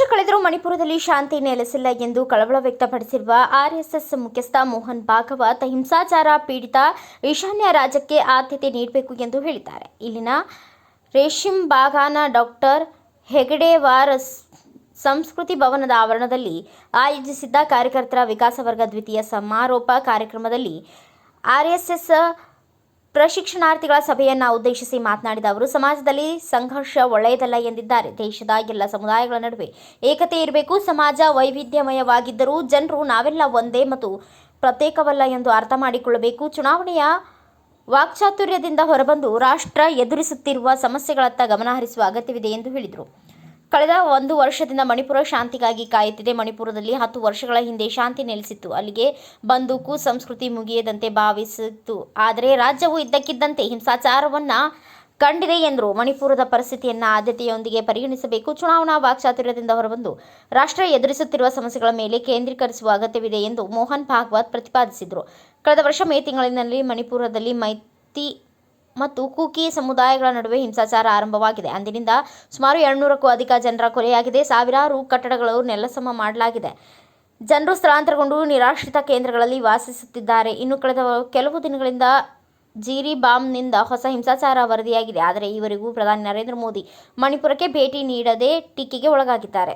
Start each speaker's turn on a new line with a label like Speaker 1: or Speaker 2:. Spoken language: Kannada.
Speaker 1: ಮಣಿಪುರದಲ್ಲಿ ಶಾಂತಿ ನೆಲೆಸಿಲ್ಲ ಎಂದು ಕಳವಳ ವ್ಯಕ್ತಪಡಿಸಿರುವ ಆರ್ಎಸ್ಎಸ್ ಮುಖ್ಯಸ್ಥ ಮೋಹನ್ ಭಾಗವತ್ ಹಿಂಸಾಚಾರ ಪೀಡಿತ ಈಶಾನ್ಯ ರಾಜ್ಯಕ್ಕೆ ಆದ್ಯತೆ ನೀಡಬೇಕು ಎಂದು ಹೇಳಿದ್ದಾರೆ. ಇಲ್ಲಿನ ರೇಷಿಂ ಬಾಗಾನ ಡಾಕ್ಟರ್ ಹೆಗಡೆವಾರ್ ಸಂಸ್ಕೃತಿ ಭವನದ ಆವರಣದಲ್ಲಿ ಆಯೋಜಿಸಿದ್ದ ಕಾರ್ಯಕರ್ತರ ವಿಕಾಸ ವರ್ಗ ದ್ವಿತೀಯ ಸಮಾರೋಪ ಕಾರ್ಯಕ್ರಮದಲ್ಲಿ ಆರ್ಎಸ್ಎಸ್ ಪ್ರಶಿಕ್ಷಣಾರ್ಥಿಗಳ ಸಭೆಯನ್ನ ಉದ್ದೇಶಿಸಿ ಮಾತನಾಡಿದ ಅವರು, ಸಮಾಜದಲ್ಲಿ ಸಂಘರ್ಷ ಒಳ್ಳೆಯದಲ್ಲ ಎಂದಿದ್ದಾರೆ. ದೇಶದ ಎಲ್ಲ ಸಮುದಾಯಗಳ ನಡುವೆ ಏಕತೆ ಇರಬೇಕು. ಸಮಾಜ ವೈವಿಧ್ಯಮಯವಾಗಿದ್ದರೂ ಜನರು ನಾವೆಲ್ಲ ಒಂದೇ ಮತ್ತು ಪ್ರತ್ಯೇಕವಲ್ಲ ಎಂದು ಅರ್ಥ ಮಾಡಿಕೊಳ್ಳಬೇಕು. ಚುನಾವಣೆಯ ವಾಕ್ಚಾತುರ್ಯದಿಂದ ಹೊರಬಂದು ರಾಷ್ಟ್ರ ಎದುರಿಸುತ್ತಿರುವ ಸಮಸ್ಯೆಗಳತ್ತ ಗಮನ ಹರಿಸುವ ಅಗತ್ಯವಿದೆ ಎಂದು ಹೇಳಿದರು. ಕಳೆದ ಒಂದು ವರ್ಷದಿಂದ ಮಣಿಪುರ ಶಾಂತಿಗಾಗಿ ಕಾಯುತ್ತಿದೆ. ಮಣಿಪುರದಲ್ಲಿ ಹತ್ತು ವರ್ಷಗಳ ಹಿಂದೆ ಶಾಂತಿ ನೆಲೆಸಿತ್ತು. ಅಲ್ಲಿಗೆ ಬಂದೂಕು ಸಂಸ್ಕೃತಿ ಮುಗಿಯದಂತೆ ಭಾವಿಸಿತ್ತು. ಆದರೆ ರಾಜ್ಯವು ಇದ್ದಕ್ಕಿದ್ದಂತೆ ಹಿಂಸಾಚಾರವನ್ನು ಕಂಡಿದೆ ಎಂದರು. ಮಣಿಪುರದ ಪರಿಸ್ಥಿತಿಯನ್ನು ಆದ್ಯತೆಯೊಂದಿಗೆ ಪರಿಗಣಿಸಬೇಕು. ಚುನಾವಣಾ ವಾಕ್ಚಾತುರ್ಯದಿಂದ ಹೊರಬಂದು ರಾಷ್ಟ್ರ ಎದುರಿಸುತ್ತಿರುವ ಸಮಸ್ಯೆಗಳ ಮೇಲೆ ಕೇಂದ್ರೀಕರಿಸುವ ಅಗತ್ಯವಿದೆ ಎಂದು ಮೋಹನ್ ಭಾಗವತ್ ಪ್ರತಿಪಾದಿಸಿದರು. ಕಳೆದ ವರ್ಷ ಮೇ ತಿಂಗಳಿನಲ್ಲಿ ಮಣಿಪುರದಲ್ಲಿ ಮೈತಿ ಮತ್ತು ಕುಕಿ ಸಮುದಾಯಗಳ ನಡುವೆ ಹಿಂಸಾಚಾರ ಆರಂಭವಾಗಿದೆ. ಅಂದಿನಿಂದ ಸುಮಾರು ಎರಡುನೂರಕ್ಕೂ ಅಧಿಕ ಜನರ ಕೊಲೆಯಾಗಿದೆ. ಸಾವಿರಾರು ಕಟ್ಟಡಗಳು ನೆಲಸಮ ಮಾಡಲಾಗಿದೆ. ಜನರು ಸ್ಥಳಾಂತರಗೊಂಡು ನಿರಾಶ್ರಿತ ಕೇಂದ್ರಗಳಲ್ಲಿ ವಾಸಿಸುತ್ತಿದ್ದಾರೆ. ಇನ್ನು ಕಳೆದ ಕೆಲವು ದಿನಗಳಿಂದ ಜೀರಿ ಬಾಂಬ್ನಿಂದ ಹೊಸ ಹಿಂಸಾಚಾರ ವರದಿಯಾಗಿದೆ. ಆದರೆ ಈವರೆಗೂ ಪ್ರಧಾನಿ ನರೇಂದ್ರ ಮೋದಿ ಮಣಿಪುರಕ್ಕೆ ಭೇಟಿ ನೀಡದೆ ಟೀಕೆಗೆ ಒಳಗಾಗಿದ್ದಾರೆ.